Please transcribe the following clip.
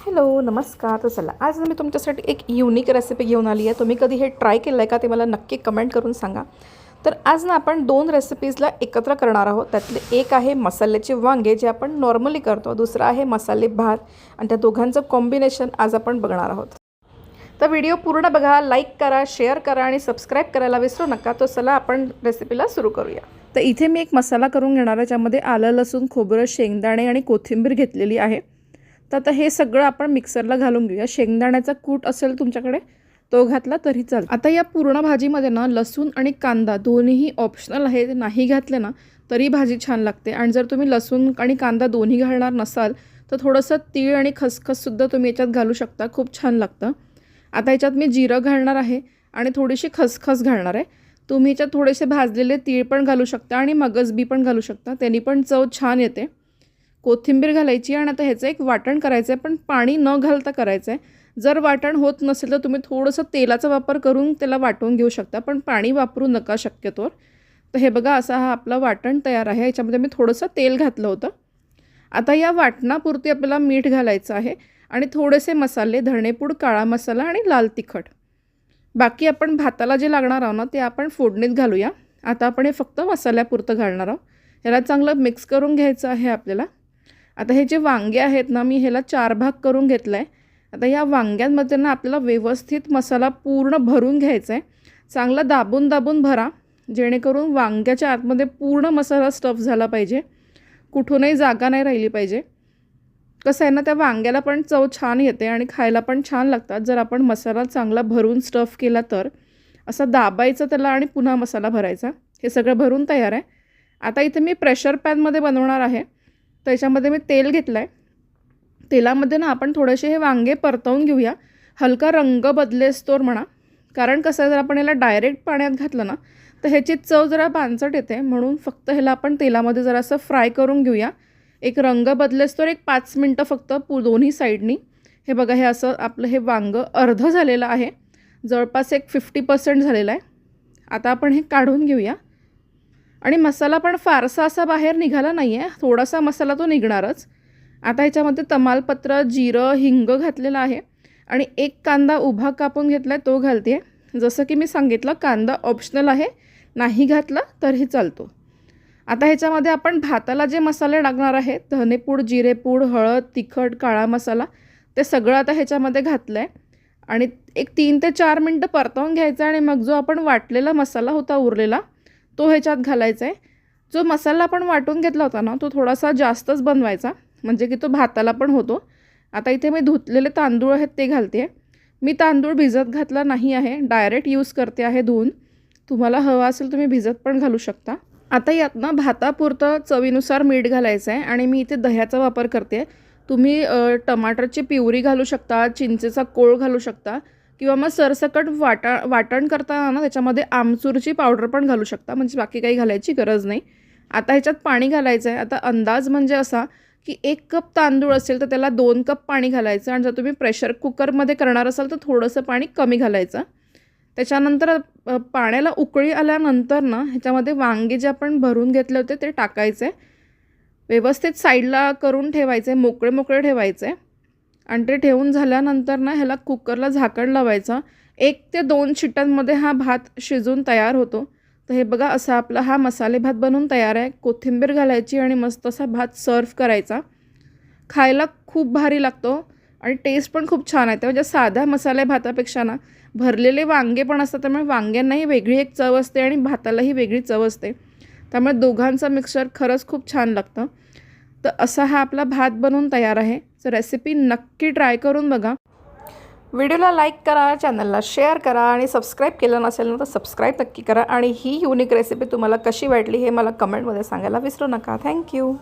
Hello नमस्कार. तर चला आज मी तुमच्यासाठी एक युनिक रेसिपी घेऊन आली आहे. तुम्ही कधी हे ट्राय केलं आहे का ते मला नक्की कमेंट करून सांगा. तर आज ना आपण दोन रेसिपीजला एकत्र करणार आहोत. त्यातले एक आहे मसाल्याचे वांगे जे आपण नॉर्मली करतो. दुसरं आहे मसाले भात. आणि त्या दोघांचं कॉम्बिनेशन आज आपण बघणार आहोत. तर व्हिडिओ पूर्ण बघा लाईक करा शेअर करा आणि सबस्क्राईब करायला विसरू नका. तो चला आपण रेसिपीला सुरू करूया. तर इथे मी एक मसाला करून घेणार आहे. ज्यामध्ये आलं लसूण खोबरं शेंगदाणे आणि कोथिंबीर घेतलेली आहे. तर आता हे सगळं आपण मिक्सरला घालून घेऊया. शेंगदाण्याचा कूट असेल तुमच्याकडे तो घातला तरी चालेल आता या पूर्ण भाजीमध्ये ना लसूण आणि कांदा दोन्हीही ऑप्शनल आहे नाही घातले ना तरी भाजी छान लागते. आणि जर तुम्ही लसूण आणि कांदा दोन्ही घालणार नसाल तर थोडंसं तीळ आणि खसखससुद्धा तुम्ही याच्यात घालू शकता. खूप छान लागतं. आता याच्यात मी जिरं घालणार आहे आणि थोडीशी खसखस घालणार आहे. तुम्ही याच्यात थोडेसे भाजलेले तीळ पण घालू शकता आणि मगजबी पण घालू शकता. त्यांनी पण चव छान येते. कोथिंबीर घालायची आणि आता ह्याचं एक वाटण करायचं आहे पण पाणी न घालता करायचं आहे. जर वाटण होत नसेल तर तुम्ही थोडंसं तेलाचा वापर करून त्याला वाटून घेऊ शकता पण पाणी वापरू नका शक्यतोवर तर हे बघा असा हा आपला वाटण तयार आहे. याच्यामध्ये मी थोडंसं तेल घातलं होतं. आता या वाटणापुरती आपल्याला मीठ घालायचं आहे आणि थोडेसे मसाले धणेपूड काळा मसाला आणि लाल तिखट. बाकी आपण भाताला जे लागणार आहोत ना ते आपण फोडणीत घालूया. आता आपण हे फक्त मसाल्यापुरतं घालणार आहोत. ह्याला चांगलं मिक्स करून घ्यायचं आहे आपल्याला. आता हे जे वांगे आहेत ना मी ह्याला चार भाग करून घेतलं आहे आता या वांग्यांमध्ये ना आपल्याला व्यवस्थित मसाला पूर्ण भरून घ्यायचा आहे चांगला दाबून दाबून भरा जेणेकरून वांग्याच्या आतमध्ये पूर्ण मसाला स्टफ झाला पाहिजे. कुठूनही जागा नाही राहिली पाहिजे. कसं आहे ना त्या वांग्याला पण चव छान येते आणि खायला पण छान लागतात. जर आपण मसाला चांगला भरून स्टफ केला तर. असा दाबायचं त्याला आणि पुन्हा मसाला भरायचा. हे सगळं भरून तयार आहे. आता इथे मी प्रेशर पॅनमध्ये बनवणार आहे. त्याच्यामध्ये मी तेल घेतलं आहे तेलामध्ये ना आपण थोडेसे हे वांगे परतवून घेऊया. हलका रंग बदलेस्तोर म्हणा. कारण कसं आहे जर आपण याला डायरेक्ट पाण्यात घातलं ना तर ह्याची चव जरा पानचट येते. म्हणून फक्त ह्याला आपण तेलामध्ये जरासं फ्राय करून घेऊया. एक रंग बदलेस्तोर एक पाच मिनटं फक्त पु दोन्ही साईडनी हे बघा हे असं आपलं हे वांगं अर्धं झालेलं आहे. जवळपास एक फिफ्टी पर्सेंट झालेलं आहे. आता आपण हे काढून घेऊया. आणि मसाला पण फारसा असा बाहेर निघाला नाही आहे थोडासा मसाला तो निघणारच. आता ह्याच्यामध्ये तमालपत्र जिरं हिंग घातलेलं आहे. आणि एक कांदा उभा कापून घेतला आहे तो घालते. जसं की मी सांगितलं कांदा ऑप्शनल आहे. नाही घातला तरीही चालतो. आता ह्याच्यामध्ये आपण भाताला जे मसाले लागणार आहेत धनेपूड जिरेपूड हळद तिखट काळा मसाला ते सगळं आता ह्याच्यामध्ये घातलं आहे आणि एक तीन ते चार मिनटं परतवून घ्यायचं आणि मग जो आपण वाटलेला मसाला होता उरलेला तो ह्याच्यात घालायचा आहे जो मसाला आपण वाटून घेतला होता ना तो थोडासा जास्तच बनवायचा. म्हणजे की तो भाताला पण होतो. आता इथे मी धुतलेले तांदूळ आहेत ते घालते मी तांदूळ भिजत घातला नाही आहे. डायरेक्ट यूज करते आहे धुवून. तुम्हाला हवा असेल तुम्ही भिजत पण घालू शकता. आता यात ना भातापुरतं चवीनुसार मीठ घालायचं आहे आणि मी इथे दह्याचा वापर करते तुम्ही टमाटरची पिवरी घालू शकता चिंचेचा कोळ घालू शकता. किंवा मग सरसकट वाटा वाटण करताना ना त्याच्यामध्ये आमचूरची पावडर पण घालू शकता. म्हणजे बाकी काही घालायची गरज नाही. आता ह्याच्यात पाणी घालायचं आहे आता अंदाज म्हणजे असा की एक कप तांदूळ असेल तर त्याला दोन कप पाणी घालायचं. आणि जर तुम्ही प्रेशर कुकरमध्ये करणार असाल तर थोडंसं पाणी कमी घालायचं. त्याच्यानंतर पाण्याला उकळी आल्यानंतर ना ह्याच्यामध्ये वांगे जे आपण भरून घेतले होते ते टाकायचे. व्यवस्थित साईडला करून ठेवायचे. मोकळे मोकळे ठेवायचे. आणि ते ठेवून झाल्यानंतर ना ह्याला कुकरला झाकण लावायचं. एक ते दोन शिटांमध्ये हा भात शिजून तयार होतो. तर हे बघा असा आपला हा मसाले भात बनवून तयार आहे. कोथिंबीर घालायची आणि मस्त असा भात सर्व करायचा. खायला खूप भारी लागतो आणि टेस्ट पण खूप छान आहे म्हणजे साध्या मसाले भातापेक्षा ना भरलेले वांगे पण असतात. त्यामुळे वांग्यांनाही वेगळी एक चव असते आणि भातालाही वेगळी चव असते. त्यामुळे दोघांचं मिक्सर खरंच खूप छान लागतं. तर असा हा आपला भात बनवून तयार आहे. सो रेसिपी नक्की ट्राय करून बघा. व्हिडिओला लाईक करा चॅनलला शेअर करा आणि सबस्क्राईब केलं नसेल ना तर सबस्क्राईब नक्की करा. आणि ही युनिक रेसिपी तुम्हाला कशी वाटली हे मला कमेंटमध्ये सांगायला विसरू नका. थँक्यू